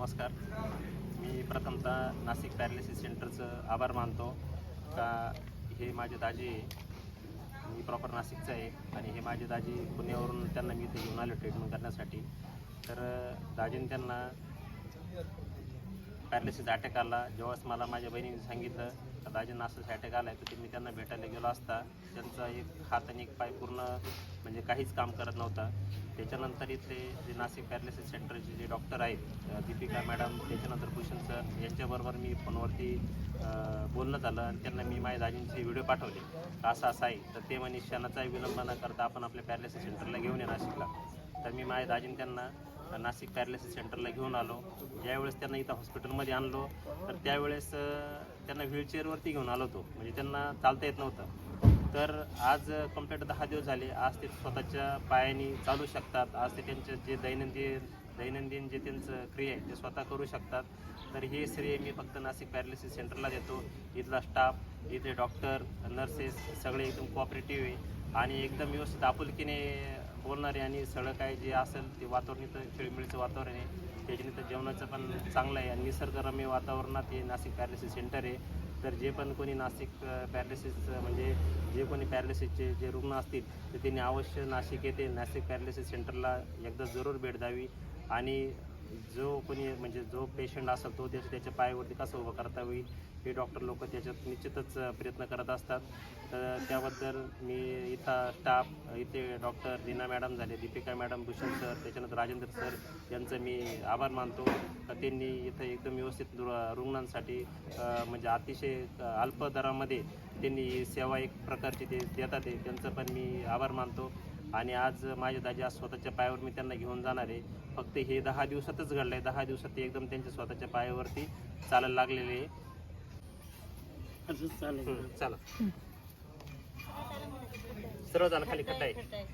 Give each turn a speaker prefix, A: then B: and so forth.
A: नमस्कार. मी प्रथमतः नाशिक पॅरालिसिस सेंटरचं आभार मानतो का हे माझे दाजी आहे. मी प्रॉपर नाशिकचं आहे आणि हे माझे दाजी पुण्यावरून त्यांना मी इथे घेऊन आलो ट्रीटमेंट करण्यासाठी. तर दाजीने त्यांना पॅरालिसिस अटॅक आला. जेव्हाच मला माझ्या बहिणीने सांगितलं का दाजींना असंच अटॅक आला आहे तर ते मी त्यांना भेटायला गेलो असता. त्यांचा एक हात आणि एक पाय पूर्ण म्हणजे काहीच काम करत नव्हता. त्याच्यानंतर इथले जे नाशिक पॅरालिसिस सेंटरचे जे डॉक्टर आहेत दीपिका मॅडम त्याच्यानंतर भूषण सर यांच्याबरोबर मी फोनवरती बोलणं झालं आणि त्यांना मी माझ्या दाजींचे व्हिडिओ पाठवले. असं असं आहे. तर ते म्हणे क्षणाचाही विलंब न करता आपण आपल्या पॅरालिसिस सेंटरला घेऊन ये नाशिकला. तर मी माझ्या दाजीन त्यांना नाशिक पॅरालिसिस सेंटरला घेऊन आलो. ज्यावेळेस त्यांना इथं हॉस्पिटलमध्ये आणलो तर त्यावेळेस त्यांना व्हीलचेअरवरती घेऊन आलो होतो. म्हणजे त्यांना चालता येत नव्हतं. तर आज कंप्लीट दहा दिवस झाले. आज ते स्वतःच्या पायाने चालू शकतात. आज ते त्यांचं जे दैनंदिन दैनंदिन जे त्यांचं क्रिया आहे ते स्वतः करू शकतात. तर हे श्रेय मी फक्त नाशिक पॅरालिसिस सेंटरला देतो. इथला स्टाफ इथले डॉक्टर नर्सेस सगळे एकदम कोऑपरेटिव्ह आहे. आणि एकदम व्यवस्थित आपुलकीने बोलणारे आणि सगळं काय जे असेल ते वातावरण इथं खेळीमेळीचं वातावरण आहे. त्याच्यानंतर जेवणाचं पण चांगलं आहे. आणि निसर्गरम्य वातावरणात हे नाशिक पॅरालिसिस सेंटर आहे. तर जे पण कोणी नाशिक पॅरालिसिस म्हणजे जे कोणी पॅरालिसिसचे जे रुग्ण असतील तर त्यांनी अवश्य नाशिक येथे नाशिक पॅरालिसिस सेंटरला एकदा जरूर भेट द्यावी. आणि जो कोणी म्हणजे जो पेशंट असेल तो त्याच्या त्याच्या पायावरती कसं उभं करता होईल हे डॉक्टर लोक त्याच्यात निश्चितच प्रयत्न करत असतात. तर त्याबद्दल मी इथं स्टाफ इथे डॉक्टर दीना मॅडम झाले दीपिका मॅडम भूषण सर त्याच्यानंतर राजेंद्र सर यांचं मी आभार मानतो. त्यांनी इथं एकदम व्यवस्थित रु- रुग्णांसाठी म्हणजे अतिशय अल्प दरामध्ये त्यांनी सेवा एक प्रकारची ते देतात आहे. त्यांचं पण मी आभार मानतो. आणि आज माझे दाजी आज स्वतःच्या पायावर मी त्यांना घेऊन जाणार आहे. फक्त हे दहा दिवसातच घडलं आहे दहा दिवसात ते एकदम त्यांच्या स्वतःच्या पायावरती चालायला लागलेले आहे.
B: असंच चालेल.
A: चला. सर्व झालं खाली खड्डा आहे